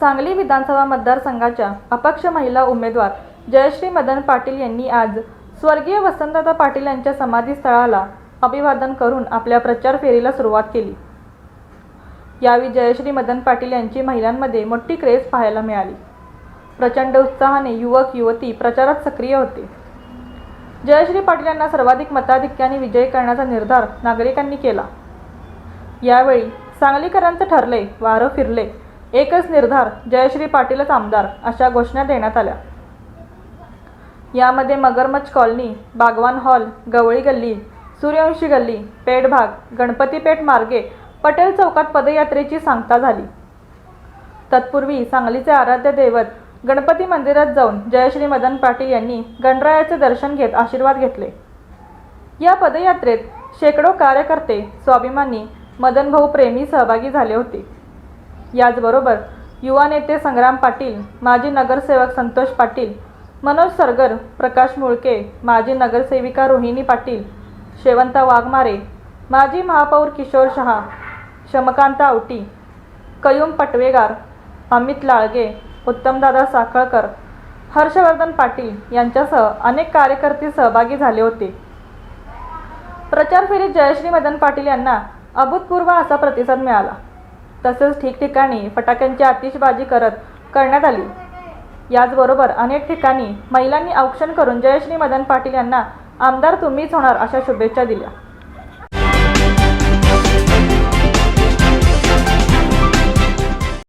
सांगली विधानसभा मतदारसंघाच्या अपक्ष महिला उमेदवार जयश्री मदन पाटील यांनी आज स्वर्गीय वसंतदादा पाटील यांच्या समाधीस्थळाला अभिवादन करून आपल्या प्रचार फेरीला सुरुवात केली. यावेळी जयश्री मदन पाटील यांची महिलांमध्ये मोठी क्रेज पाहायला मिळाली. प्रचंड उत्साहाने युवक युवती प्रचारात सक्रिय होते. जयश्री पाटील यांना सर्वाधिक मताधिक्याने विजयी करण्याचा निर्धार नागरिकांनी केला. यावेळी सांगलीकरांचं ठरले वारं फिरले. एकच निर्धार जयश्री पाटीलच आमदार अशा घोषणा देण्यात आल्या. यामध्ये मगरमच्छ कॉलनी बागवान हॉल गवळी गल्ली सूर्यवंशी गल्ली पेठभाग गणपती मार्गे पटेल चौकात पदयात्रेची सांगता झाली. तत्पूर्वी सांगलीचे आराध्य दैवत गणपती मंदिरात जाऊन जयश्री मदन पाटील यांनी गणरायाचे दर्शन घेत आशीर्वाद घेतले. या पदयात्रेत शेकडो कार्यकर्ते स्वाभिमानी मदनभाऊ प्रेमी सहभागी झाले होते. याचबरोबर युवा नेते संग्राम पाटील माजी नगरसेवक संतोष पाटील मनोज सरगर प्रकाश मुळके माजी नगरसेविका रोहिणी पाटील शेवंता वाघमारे माजी महापौर किशोर शहा शमकांत आवटी कयूम पटवेगार अमित लाळगे उत्तमदादा साखळकर हर्षवर्धन पाटील यांच्यासह अनेक कार्यकर्ते सहभागी झाले होते. प्रचार फेरीत जयश्री मदन पाटील यांना अभूतपूर्व असा प्रतिसाद मिळाला. तसेच ठिकठिकाणी फटाक्यांची आतिषबाजी करत करण्यात आली. याचबरोबर अनेक ठिकाणी महिलांनी औक्षण करून जयश्री मदन पाटील यांना आमदार तुम्हीच होणार अशा शुभेच्छा दिल्या.